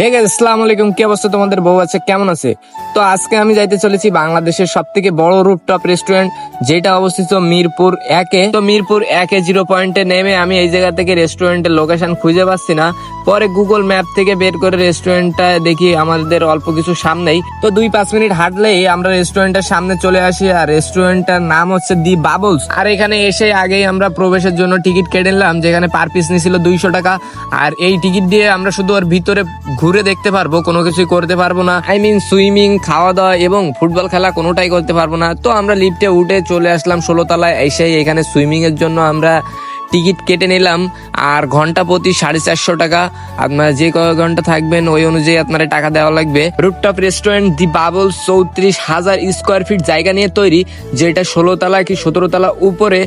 Hey guys আসসালামু আলাইকুম। কি অবস্থা তোমাদের? বউ আছে, কেমন আছে? তো আজকে আমি যাইতে চলেছি বাংলাদেশের সব থেকে বড় রুপটপ রেস্টুরেন্ট যেটা অবস্থিত মিরপুর একে। তো মিরপুর একে জিরো পয়েন্টে নেমে আমি এই জায়গা থেকে রেস্টুরেন্টের লোকেশন খুঁজে পাচ্ছি না। পরে গুগল ম্যাপ থেকে বের করে রেস্টুরেন্টটা দেখি আমাদের অল্প কিছু সামনেই। তো দুই পাঁচ মিনিট হাঁটলেই আমরা রেস্টুরেন্টের সামনে চলে আসি আর রেস্টুরেন্টটার নাম হচ্ছে দি বাবলস আর এখানে এসে আগেই আমরা প্রবেশের জন্য টিকিট কেটে নিলাম, যেখানে পার পিস নিয়েছিল দুইশো টাকা। আর এই টিকিট দিয়ে আমরা শুধু ওর ভিতরে ঘুরে দেখতে পারব, কোনো কিছুই করতে পারব না। আই মিন সুইমিং খাওয়া দাওয়া এবং ফুটবল খেলা কোনোটাই করতে পারব না। তো আমরা লিফটে উঠে চলে আসলাম ষোলো তলায় এসে এখানে সুইমিং এর জন্য আমরা টিকিট কেটে নিলাম। আর ঘণ্টা প্রতি সাড়ে চারশো টাকা। আপনারা যে কয় ঘণ্টা থাকবেন, ওই অনুযায়ী আপনারা টাকা দেওয়া লাগবে। রুটটপ রেস্টুরেন্ট দি বাবল চৌত্রিশ হাজার স্কোয়ার ফিট জায়গা নিয়ে তৈরি, যেটা ষোলো তলা কি সতেরো তলা উপরে।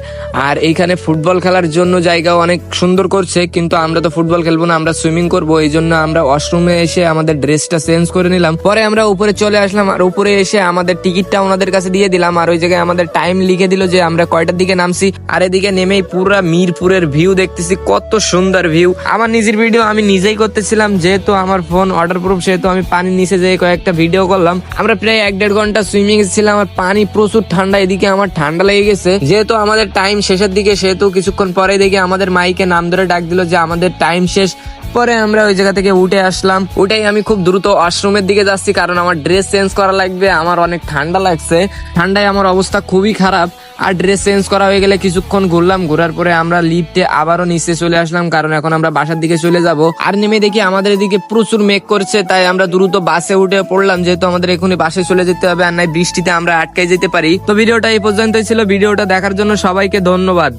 আর এইখানে ফুটবল খেলার জন্য জায়গাও অনেক সুন্দর করছে, কিন্তু আমরা তো ফুটবল খেলব না, আমরা সুইমিং করব। এই জন্য আমরা ওয়াশরুমে এসে আমাদের ড্রেসটা চেঞ্জ করে নিলাম। পরে আমরা উপরে চলে আসলাম, আর উপরে এসে আমাদের টিকিটটা ওনাদের কাছে দিয়ে দিলাম। আর ওই জায়গায় আমাদের টাইম লিখে দিল যে আমরা কয়টার দিকে নামছি। আর এদিকে নেমেই পুরা মিরপুরের ভিউ দেখতেছি কত সুন্দর ভিউ আমার নিজের ভিডিও আমি নিজেই করতেছিলাম, যেহেতু আমার ফোন ওয়াটার প্রুফ সেহেতু আমি পানির নিচে যেয়ে কয়েকটা ভিডিও করলাম। আমরা প্রায় এক দেড় ঘণ্টা সুইমিং ছিলাম আর পানি প্রচুর ঠান্ডা, এদিকে আমার ঠান্ডা লেগে গেছে। যেহেতু আমাদের টাইম শেষের দিকে, সেহেতু কিছুক্ষণ পরে দেখি আমাদের মাইকে নাম ধরে ডাক দিল যে আমাদের টাইম শেষ। পরে আমরা ওই জায়গা থেকে উঠে আসলাম। উঠেই আমি খুব দ্রুত ওয়াশরুমের দিকে যাচ্ছি, কারণ আমার ড্রেস চেঞ্জ করা লাগবে, আমার অনেক ঠান্ডা লাগছে। ঠান্ডায় আমার অবস্থা খুবই খারাপ, আর ড্রেস চেঞ্জ করা হয়ে গেলে কিছুক্ষণ ঘুরলাম, ঘোরার পরে আমরা লিফটে আবারও নিচে চলে আসলাম, কারণ এখন আমরা বাসার দিকে চলে যাব। আর নেমে দেখি আমাদের এদিকে প্রচুর মেঘ করছে, তাই আমরা দ্রুত বাসে উঠে পড়লাম, যেহেতু আমাদের এখনই বাসে চলে যেতে হবে, আর নাই বৃষ্টিতে আমরা আটকে যেতে পারি। তো ভিডিওটা এই পর্যন্তই ছিল, ভিডিওটা দেখার জন্য সবাইকে ধন্যবাদ।